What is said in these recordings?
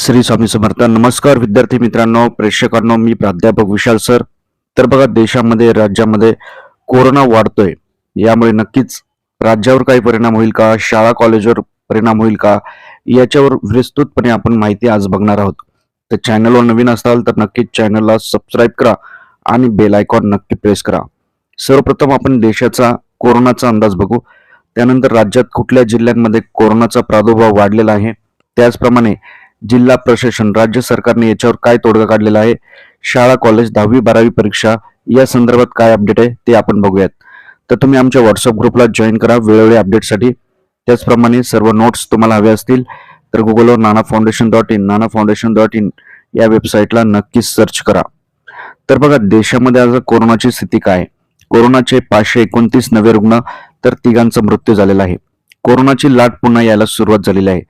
श्री स्वामी समर्थ. नमस्कार विद्यार्थी मित्रांनो प्रेक्षकांनो मी प्राध्यापक विशाल सर. तर बघा देशामध्ये राज्यामध्ये कोरोना वाढतोय. यामुळे नक्कीच राज्यावर काही परिणाम होईल का? शाळा कॉलेजवर परिणाम होईल का? याच्यावर विस्तृतपणे आपण माहिती आज बघणार आहोत. तर चॅनलवर नवीन असाल तर नक्कीच चॅनलला सबस्क्राईब करा आणि बेल आयकॉन नक्की प्रेस करा. सर्वप्रथम आपण देशाचा कोरोनाचा अंदाज बघू. त्यानंतर राज्यात कुठल्या जिल्ह्यांमध्ये कोरोनाचा प्रादुर्भाव वाढलेला आहे? त्याचप्रमाणे जिल्हा प्रशासन राज्य सरकारने याच्यावर काय तोडगा काढलेला आहे? शाळा कॉलेज दहावी बारावी परीक्षा या संदर्भात काय अपडेट आहे ते आपण बघूयात. तर तुम्ही आमच्या व्हॉट्सअप ग्रुपला जॉईन करा वेळोवेळी अपडेटसाठी त्याचप्रमाणे सर्व नोट्स तुम्हाला हवे असतील तर गुगलवर Nana foundation dot in Nana foundation dot in या वेबसाईटला नक्कीच सर्च करा. तर बघा देशामध्ये आज कोरोनाची स्थिती काय? आहे? कोरोनाचे पाचशे एकोणतीस नवे रुग्ण तर तिघांचा मृत्यू झालेला आहे. कोरोनाची लाट पुन्हा यायला सुरुवात झालेली आहे.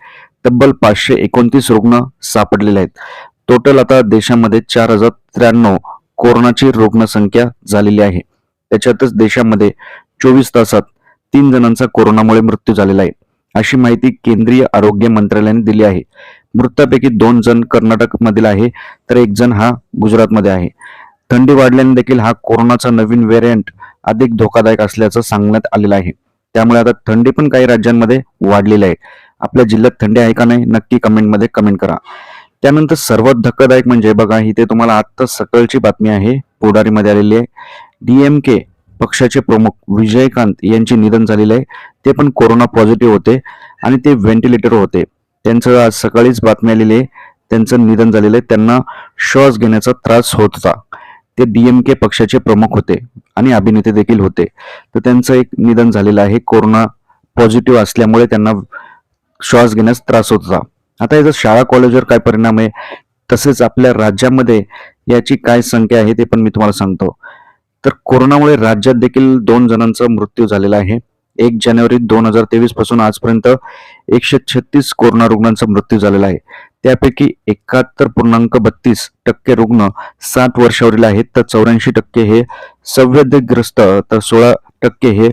तब्बल पाचशे एकोणतीस रुग्ण सापडलेले आहेत. टोटल आता देशामध्ये चार हजार त्र्याण्णव कोरोनाची रुग्णसंख्या झालेली आहे. त्याच्यातच देशामध्ये चोवीस तासात तीन जणांचा कोरोनामुळे मृत्यू झालेला आहे. अशी माहिती केंद्रीय आरोग्य मंत्रालयाने दिली आहे. मृतापैकी दोन जण कर्नाटक मधील आहे तर एक जण हा गुजरातमध्ये आहे. थंडी वाढल्याने देखील हा कोरोनाचा नवीन व्हेरियंट अधिक धोकादायक असल्याचं सांगण्यात आलेलं आहे. त्यामुळे आता थंडी पण काही राज्यांमध्ये वाढलेली आहे. आपल्या जिल्ह्यात थंडी आहे का नाही नक्की कमेंटमध्ये कमेंट करा. त्यानंतर सर्वात धक्कादायक म्हणजे बघा इथे तुम्हाला आत्ता सकाळची बातमी आहे. पुढारीमध्ये आलेली आहे. डीएमके पक्षाचे प्रमुख विजयकांत यांचे निधन झालेले आहे. ते पण कोरोना पॉझिटिव्ह होते आणि ते व्हेंटिलेटर होते. त्यांचं आज सकाळीच बातमी आलेली आहे. त्यांचं निधन झालेलं आहे. त्यांना श्वास घेण्याचा त्रास होत होता. ते डीएमके पक्षाचे प्रमुख होते आणि अभिनेते देखील होते. तर त्यांचं एक निधन झालेलं आहे. कोरोना पॉझिटिव्ह असल्यामुळे त्यांना श्वास घेण्यास त्रास होत होता. आता याचा शाळा कॉलेजवर काय परिणाम आहे? तसेच आपल्या राज्यामध्ये याची काय संख्या आहे ते पण मी तुम्हाला सांगतो. तर कोरोनामुळे राज्यात देखील दोन जणांचा मृत्यू झालेला आहे. एक जानेवारी दोन हजार तेवीसपासून आजपर्यंत एकशे छत्तीस कोरोना रुग्णांचा मृत्यू झालेला आहे. त्यापैकी एकाहत्तर पूर्णांक बत्तीस टक्के रुग्ण साठ वर्षावरील आहेत तर चौऱ्याऐंशी टक्के हे संवेदग्रस्त तर सोळा टक्के हे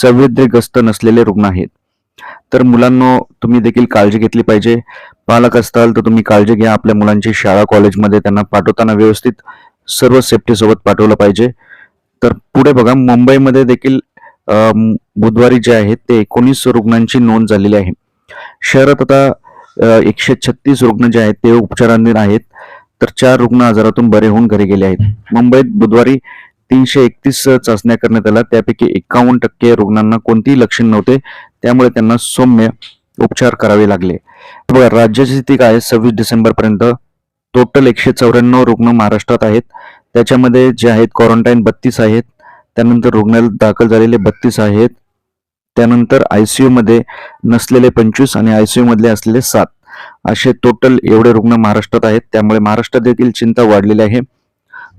संवेदग्रस्त नसलेले रुग्ण आहेत. तर मुलांनो तुम्ही देखील काळजी घेतली पाहिजे. पालक असताल तर तुम्ही काळजी घ्या. आपल्या मुलांची शाळा कॉलेजमध्ये त्यांना पाठवताना व्यवस्थित सर्व सेफ्टीसोबत पाठवलं पाहिजे. तर पुढे बघा मुंबईमध्ये देखील बुधवारी जे आहे ते एकोणीस रुग्णांची नोंद झालेली आहे. शहरात आता एकशे छत्तीस रुग्ण जे आहेत ते उपचाराधीन आहेत. तर चार रुग्ण आजारातून बरे होऊन घरी गेले आहेत. मुंबईत बुधवारी तीनशे एकतीस चाचण्या करण्यात आल्या. त्यापैकी एकावन्न टक्के रुग्णांना कोणतीही लक्षण नव्हते. त्यामुळे त्यांना सौम्य उपचार करावे लागले. बघा राज्याची स्थिती काय सव्वीस डिसेंबर पर्यंत टोटल एकशे चौऱ्याण्णव रुग्ण महाराष्ट्रात आहेत. त्याच्यामध्ये जे आहेत क्वारंटाईन बत्तीस आहेत. त्यानंतर रुग्णालयात दाखल झालेले बत्तीस आहेत. त्यानंतर आयसीयू मध्ये नसलेले पंचवीस आणि आयसीयू मधले असलेले सात. असे टोटल एवढे रुग्ण महाराष्ट्रात आहेत. त्यामुळे महाराष्ट्रात देखील चिंता वाढलेली आहे.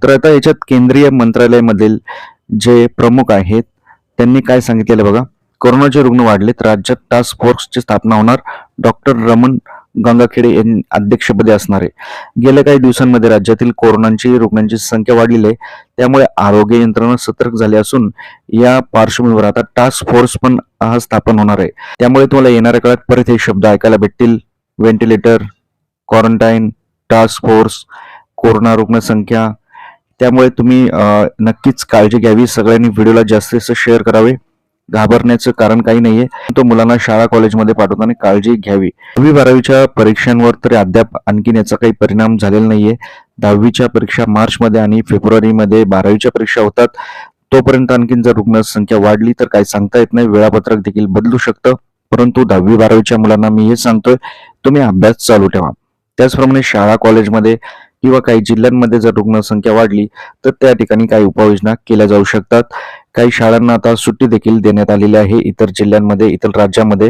तर आता याच्यात केंद्रीय मंत्रालयामधील जे प्रमुख आहेत त्यांनी काय सांगितलेलं बघा? कोरोनाचे रुग्ण वाढले तर राज्यात टास्क फोर्सची स्थापना होणार. डॉक्टर रमण गंगाखेडे यांनी अध्यक्षपदी असणार आहे. गेल्या काही दिवसांमध्ये राज्यातील कोरोनाची रुग्णांची संख्या वाढलेली आहे. त्यामुळे आरोग्य यंत्रणा सतर्क झाली असून या पार्श्वभूमीवर आता टास्क फोर्स पण हा स्थापन होणार आहे. त्यामुळे तुम्हाला येणाऱ्या काळात परत हे शब्द ऐकायला भेटतील. Ventilator quarantine task force corona रुग्णसंख्या त्यामुळे तुम्ही नक्कीच काळजी घ्यावी. सगळ्यांनी व्हिडिओला जास्तीत जास्त शेअर करावे. घाबरण्याचं कारण काही नाहीये. तो मुलांना शाळा कॉलेजमध्ये पाठवताना काळजी घ्यावी. दहावी बारावीच्या परीक्षांवर तरी अद्याप आणखीन याचा काही परिणाम झालेला नाहीये. दहावीच्या परीक्षा मार्चमध्ये आणि फेब्रुवारीमध्ये बारावीच्या परीक्षा होतात. तोपर्यंत आणखीन जर रुग्णसंख्या वाढली तर काही सांगता येत नाही. वेळापत्रक देखील बदलू शकतं. परंतु दहावी बारावीच्या मुलांना मी हे सांगतोय तुम्ही अभ्यास चालू ठेवा. त्याचप्रमाणे शाळा कॉलेजमध्ये किंवा काही जिल्ह्यांमध्ये जर रुग्णसंख्या वाढली तर त्या ठिकाणी काही उपाययोजना केल्या जाऊ शकतात. काही शाळांना आता सुट्टी देखील देण्यात आलेली आहे इतर जिल्ह्यांमध्ये इतर राज्यामध्ये.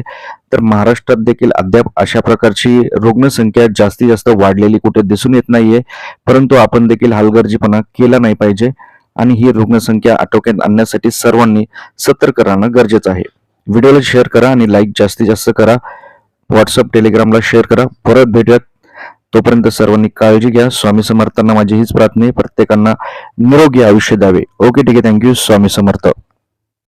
तर महाराष्ट्रात देखील अद्याप अशा प्रकारची रुग्णसंख्या जास्तीत जास्त वाढलेली कुठे दिसून येत नाहीये. परंतु आपण देखील हलगर्जीपणा केला नाही पाहिजे आणि ही रुग्णसंख्या आटोक्यात आणण्यासाठी सर्वांनी सतर्क राहणं गरजेचं आहे. व्हिडिओला शेअर करा आणि लाईक जास्तीत जास्त करा. व्हॉट्सअप टेलिग्रामला शेअर करा. परत भेटूयात. तोपर्यंत सर्वांनी काळजी घ्या. स्वामी समर्थांना माझी हीच प्रार्थना आहे. प्रत्येकांना निरोगी आयुष्य द्यावे. ओके ठीक आहे. Thank you Swami Samarth.